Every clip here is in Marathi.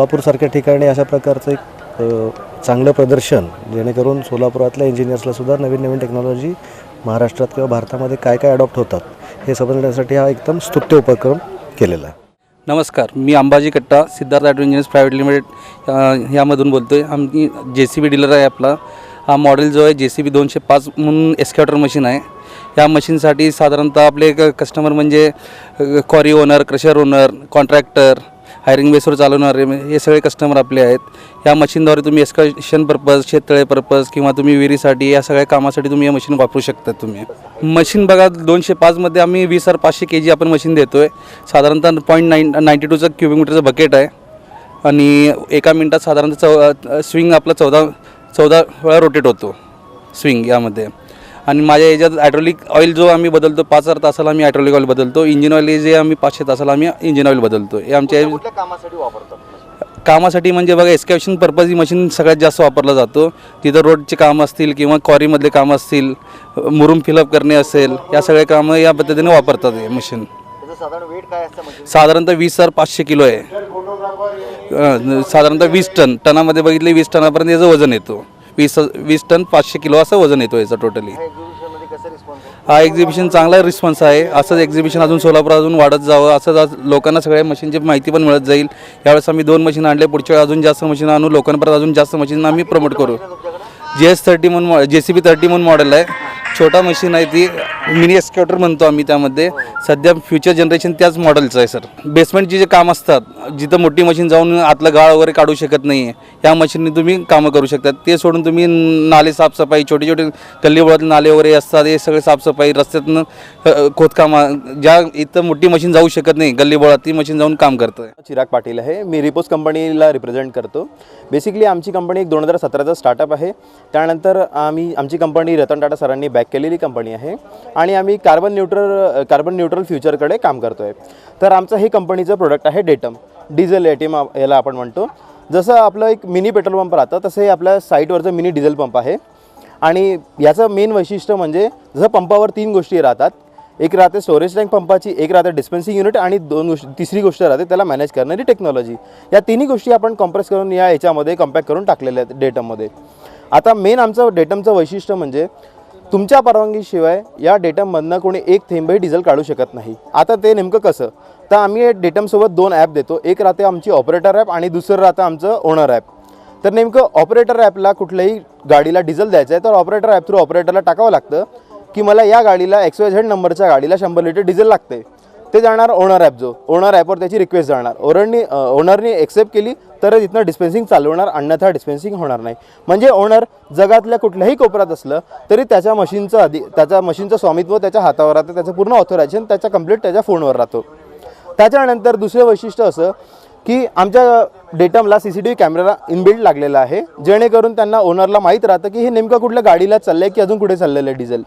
सोलापूरसारख्या ठिकाणी अशा प्रकारचं एक चांगलं प्रदर्शन जेणेकरून सोलापुरातल्या इंजिनियर्सला सुद्धा नवीन नवीन टेक्नॉलॉजी महाराष्ट्रात किंवा भारतामध्ये काय काय अडॉप्ट होतात हे समजण्यासाठी हा एकदम स्तुत्य उपक्रम केलेला आहे. नमस्कार मी Ambaji Katta Siddharth auto engineers private limited यामधून बोलतो आहे आम्ही जे सी बी डीलर आहे आपला. हा मॉडेल जो आहे जे सी बी दोनशे पाच म्हणून एस्कॅटर मशीन आहे. या मशीनसाठी साधारणतः आपले कस्टमर म्हणजे quarry owner crusher owner contractor hiring बेसवर चालवणारे हे सगळे कस्टमर आपले आहेत. या मशीनद्वारे तुम्ही एस्कशन पर्पज शेततळे पर्पज किंवा तुम्ही विहिरीसाठी या सगळ्या कामासाठी तुम्ही या मशीन वापरू शकता तुम्ही. मशीन बघा दोनशे पाचमध्ये आम्ही वीस हजार पाचशे के जी आपण मशीन देतो आहे साधारणतः पॉईंट नाईन नाईंटी टूचं क्युबिक मीटरचं बकेट आहे. आणि एका मिनटात साधारणतः चौ स्विंग आपला चौदा चौदा वेळा रोटेट होतो. स्विंग यामध्ये. आणि माझ्या याच्यात ॲड्रोलिक ऑइल जो आम्ही बदलतो पाच हजार तासाला आम्ही ॲड्रोलिक ऑइल बदलतो. इंजिन ऑइल जे आम्ही पाचशे तासाला आम्ही इंजिन ऑइल बदलतो. हे आमच्या कामासाठी वापरतात? कामासाठी म्हणजे बघा एस्कॅवेशन पर्पज ही मशीन सगळ्यात जास्त वापरलं जातो. तिथं रोडचे काम असतील किंवा क्वारीमधले काम असतील मुरुम फिलअप करणे असेल या सगळे कामं या पद्धतीने वापरतात हे मशीन म्हणजे? साधारणतः वीस हजार पाचशे किलो आहे. अं, साधारणतः वीस टन टनामध्ये बघितले वीस टनापर्यंत याचं वजन येतो. वीस वीस टन पाचशे किलो असं वजन येतो याचं टोटली हा एक्झिबिशन चांगला रिस्पॉन्स आहे. असंच एक्झिबिशन अजून सोलापूर अजून वाढत जावं असंच आज लोकांना सगळ्या मशीनची माहिती पण मिळत जाईल. यावेळेस आम्ही दोन मशीन आणले पुढच्या वेळी अजून जास्त मशीन आणू लोकांपर्यंत अजून जास्त मशीन आम्ही प्रमोट करू. जी एस थर्टी म्हणून जे सी बी थर्टी म्हणून मॉडेल आहे. छोटा मशीन आहे ती मिनी एस्कॅटर म्हणतो आम्ही त्यामध्ये. सध्या फ्युचर जनरेशन त्याच मॉडेलचं आहे सर बेसमेंटची जे काम असतात जिथं मोठी मशीन जाऊन आतलं गाळ वगैरे काढू शकत नाही आहे या मशीनने तुम्ही कामं करू शकतात ते सोडून तुम्ही नाले साफसफाई छोटे छोटे गल्लीबोळातले नाले वगैरे असतात हे सगळे साफसफाई रस्त्यातनं खोदकामा ज्या इथं मोठी मशीन जाऊ शकत नाही गल्लीबोळात ती मशीन जाऊन काम करतं चिराग पाटील आहे. मी रिपोज कंपनीला रिप्रेझेंट करतो. बेसिकली आमची कंपनी एक दोन हजार सतराचा स्टार्टअप आहे. त्यानंतर आम्ही आमची कंपनी रतन टाटा सरांनी बॅक केलेली कंपनी आहे. आणि आम्ही कार्बन न्यूट्रल कार्बन न्यूट्रल फ्युचरकडे काम करतो आहे तर आमचं हे कंपनीचं प्रोडक्ट आहे डेटम डिझेल एटीएम याला आपण म्हणतो. जसं आपलं एक मिनी पेट्रोल पंप राहतं तसं हे आपल्या साईटवरचं मिनी डिझेल पंप आहे. आणि याचं मेन वैशिष्ट्य म्हणजे जसं पंपावर तीन गोष्टी राहतात. एक राहते स्टोरेज टँक पंपाची एक राहते डिस्पेन्सिंग युनिट आणि दोन गोष्टी तिसरी गोष्ट राहते त्याला मॅनेज करणारी टेक्नॉलॉजी या तिन्ही गोष्टी आपण कॉम्प्रेस करून या याच्यामध्ये कम्पॅक्ट करून टाकलेल्या आहेत डेटममध्ये आता मेन आमचं डेटमचं वैशिष्ट्य म्हणजे तुमच्या परवानगीशिवाय या डेटममधनं कोणी एक थेंबही डिझेल काढू शकत नाही. आता ते नेमकं कसं? तर आम्ही डेटमसोबत दोन ॲप देतो. एक राहते आमची ऑपरेटर ॲप आणि दुसरं राहतं आमचं ओनर ॲप. तर नेमकं ऑपरेटर ॲपला कुठल्याही गाडीला डिझेल द्यायचं आहे तर ऑपरेटर ॲप थ्रू ऑपरेटरला टाकावं लागतं की मला या गाडीला एक्स वाय झेड नंबरच्या गाडीला शंभर लिटर डिझेल लागते. ते जाणार ओनर ॲप जो ओनर ॲपवर त्याची रिक्वेस्ट जाणार. ओनरनी ओनरनी एक्सेप्ट केली तरच इथनं डिस्पेन्सिंग चालवणार अन्यथा डिस्पेन्सिंग होणार नाही. म्हणजे ओनर जगातल्या कुठल्याही कोपऱ्यात असलं तरी त्याच्या मशीनचं आधी त्याच्या मशीनचं स्वामित्व त्याच्या हातावर राहतं त्याचं पूर्ण ऑथोरायझेशन त्याच्या कंप्लीट त्याच्या फोनवर राहतो. त्याच्यानंतर दुसरं वैशिष्ट्य असं की आमच्या डेटमला C C T V camera inbuilt लागलेला आहे जेणेकरून त्यांना ओनरला माहीत राहतं की हे नेमकं कुठल्या गाडीला चाललं आहे की अजून कुठे चाललेलं आहे डिझेल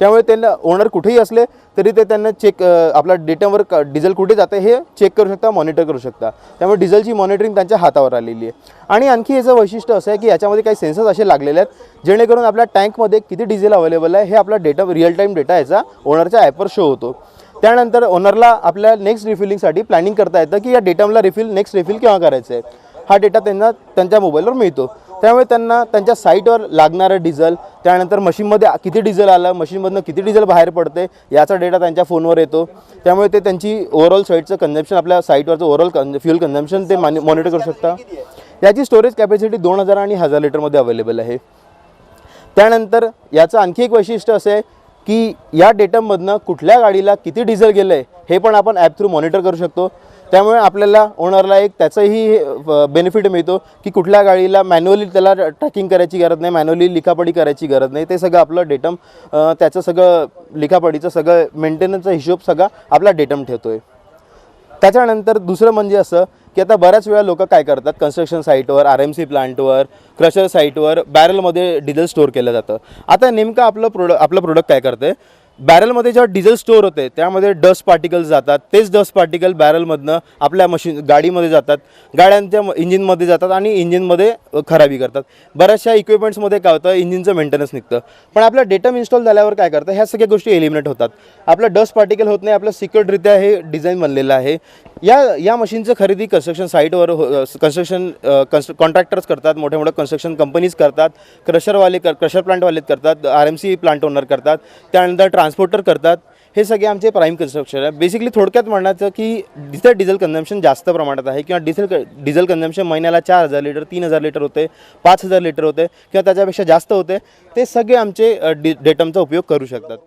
त्यामुळे त्यांना ओनर कुठेही असले तरी ते त्यांना चेक आपला डेटावर क डिझेल कुठे जातं हे चेक करू शकता मॉनिटर करू शकता. त्यामुळे डिझेलची मॉनिटरिंग त्यांच्या हातावर आलेली आहे. आणि आणखी याचं वैशिष्ट्य असं आहे की याच्यामध्ये काही सेन्सर्स असे लागलेले आहेत जेणेकरून आपल्या टँकमध्ये किती डिझेल अवेलेबल आहे हे आपला डेटा रिअल टाईम डेटा याचा ओनरच्या ॲपवर शो होतो. त्यानंतर ओनरला आपल्या नेक्स्ट रिफिलिंगसाठी प्लॅनिंग करता येतं की या डेटामला रिफिल नेक्स्ट रिफिल केव्हा करायचं आहे? हा डेटा त्यांना त्यांच्या मोबाईलवर मिळतो. त्यामुळे त्यांना त्यांच्या साईटवर लागणारं डिझेल त्यानंतर मशीनमध्ये किती डिझेल आलं मशीनमधनं किती डिझेल बाहेर पडते याचा डेटा त्यांच्या फोनवर येतो. त्यामुळे ते त्यांची ओव्हरऑल साईटचं कन्झम्पशन आपल्या साईटवरचं ओव्हरऑल कन फ्युल कन्झम्पशन ते मॉनिटर करू शकता. याची स्टोरेज कॅपॅसिटी दोन हजार आणि हजार लिटरमध्ये अवेलेबल आहे. त्यानंतर याचं आणखी एक वैशिष्ट्य असं आहे की या डेटममधनं कुठल्या गाडीला किती डिझेल गेलं आहे हे पण आपण ॲप थ्रू मॉनिटर करू शकतो. त्यामुळे आपल्याला ओनरला एक त्याचंही बेनिफिट मिळतो की कुठल्या गाडीला मॅन्युअली त्याला ट्रॅकिंग करायची गरज नाही मॅन्युअली लिखापडी करायची गरज नाही. ते सगळं आपलं डेटम त्याचं सगळं लिखापडीचं सगळं मेंटेनन्सचा हिशोब सगळा आपला डेटम ठेवतो आहे त्याच्यानंतर दुसरं म्हणजे असं की आता बऱ्याच वेळा लोक काय करतात कन्स्ट्रक्शन साईटवर आर एम सी प्लांटवर क्रशर साईटवर बॅरलमध्ये डिझेल स्टोअर केलं जातं. आता नेमकं आपलं प्रोड आपलं प्रोडक्ट काय करते बॅरलमध्ये जेव्हा डिझेल स्टोअर होते त्यामध्ये डस्ट पार्टिकल्स जातात. तेच डस्ट पार्टिकल बॅरलमधनं आपल्या मशीन गाडीमध्ये जातात. गाड्यांच्या इंजिनमध्ये जातात आणि इंजिनमध्ये खराबी करतात. बऱ्याचशा इक्विपमेंट्समध्ये काय होतं इंजिनचं मेंटेनन्स निघतं. पण आपलं डेटम इन्स्टॉल झाल्यावर काय करतं ह्या सगळ्या गोष्टी एलिमिनेट होतात. आपलं डस्ट पार्टिकल होत नाही आपलं सिक्युअर्डरित्या हे डिझाईन बनलेलं आहे. या या मशीनचं खरेदी कन्स्ट्रक्शन साईटवर कन्स्ट्रक्शन कन्स्ट्र कॉन्ट्रॅक्टर्स करतात मोठ्या मोठ्या कन्स्ट्रक्शन कंपनीज करतात क्रशरवाले कर क्रशर प्लांटवाले करतात R M C plant owner करतात. त्यानंतर ट्रान्स ट्रान्सपोर्टर करतात हे सगळे आमचे प्राईम कन्स्ट्रक्शन आहे बेसिकली थोडक्यात म्हणायचं की जिथे डिझेल कन्झम्पशन जास्त प्रमाणात आहे किंवा डिझेल डिझेल कन्झम्पशन महिन्याला चार हजार लिटर तीन हजार लिटर होते पाच हजार लिटर होते किंवा त्याच्यापेक्षा जास्त होते ते सगळे आमचे डि डेटमचा उपयोग करू शकतात.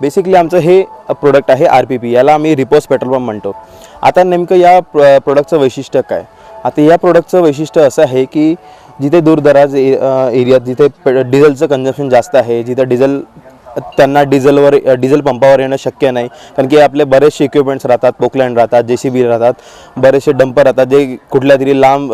बेसिकली आमचं हे प्रोडक्ट आहे आर पी पी याला आम्ही रिपोस पेट्रोल पंप म्हणतो. आता नेमकं या प्र प्रोडक्टचं वैशिष्ट्य काय? आता या प्रोडक्टचं वैशिष्ट्य असं आहे की जिथे दूरदराज ए एरियात जिथे डिझेलचं कन्झम्पशन जास्त आहे जिथे डिझेल त्यांना डिझेलवर डिझेल पंपावर येणं शक्य नाही. कारण की आपले बरेचसे इक्विपमेंट्स राहतात पोकलँड राहतात जे सी बी राहतात बरेचसे डंपर राहतात जे कुठल्या तरी लांब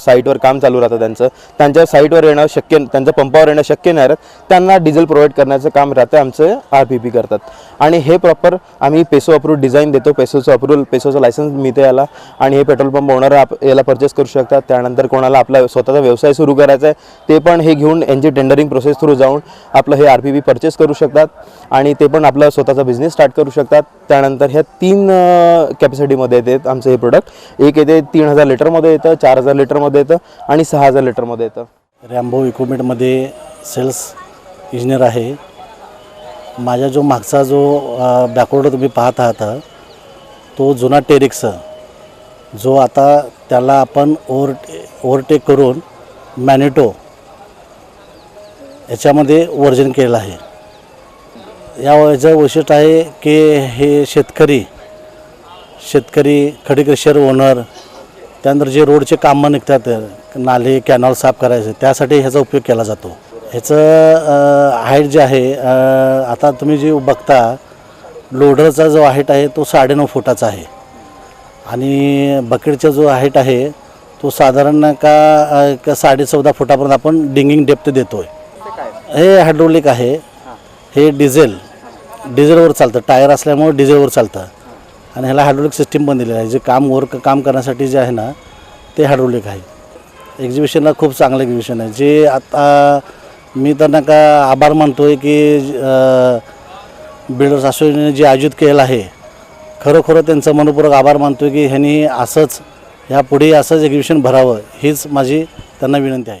साईटवर काम चालू राहतं त्यांचं. त्यांच्या साईटवर येणं शक्य त्यांचं पंपावर येणं शक्य नाही राहत. त्यांना डिझेल प्रोव्हाइड करण्याचं काम राहतं आमचं आर पी पी करतात. आणि हे प्रॉपर आम्ही पेसो अप्रूव्ह डिझाईन देतो पेसोचं अप्रूव्हल पेसोचं लायसन्स मिळते याला. आणि हे पेट्रोल पंप ओनर आप याला परचेस करू शकतात. त्यानंतर कोणाला आपला स्वतःचा व्यवसाय सुरू करायचा आहे ते पण हे घेऊन यांची टेंडरिंग प्रोसेस थ्रू जाऊन आपलं हे आर पी पी परचेस करू शकतात. आणि ते पण आपला स्वतःचा बिझनेस स्टार्ट करू शकतात. त्यानंतर ह्या तीन कॅपॅसिटीमध्ये येते आमचं हे प्रोडक्ट एक येते तीन हजार लिटरमध्ये येतं चार हजार लिटरमध्ये येतं आणि सहा हजार लिटरमध्ये येतं. रॅम्बो इक्विपमेंटमध्ये सेल्स इंजिनियर आहे. माझ्या जो मागचा जो बॅकवर्ड तुम्ही पाहत आहात तो जुना टेरिक्स जो आता त्याला आपण ओव्हर ओव्हरटेक करून मॅनिटो याच्यामध्ये वर्जन केलं आहे. या याचं वैशिष्ट्य आहे की हे शेतकरी शेतकरी खडीकशेर ओनर त्यानंतर जे रोडचे कामं निघतात नाले कॅनॉल साफ करायचे त्यासाठी ह्याचा उपयोग केला जातो. ह्याचं हाईट जे आहे आता तुम्ही जे बघता लोडरचा जो हाईट आहे तो साडेनऊ फुटाचा आहे. आणि बकेटचा जो हाईट आहे तो साधारण का का साडे चौदा फुटापर्यंत आपण डिंगिंग डेप्थ देतो आहे हे हायड्रोलिक आहे. हे डिझेल डिझेलवर चालतं टायर असल्यामुळे डिझेलवर चालतं. आणि ह्याला हायड्रोलिक सिस्टीम पण दिलेलं आहे. जे काम वर्क काम करण्यासाठी जे आहे ना ते हायड्रोलिक आहे. एक्झिबिशनला खूप चांगलं एक्झिबिशन आहे. जे आता मी त्यांना का आभार मानतो आहे की बिल्डर्स असोसिएशनने जे आयोजित केलेलं आहे खरोखर त्यांचं मनपूर्वक आभार मानतो की ह्यांनी असंच ह्यापुढे असंच एक्झिबिशन भरावं हीच माझी त्यांना विनंती आहे.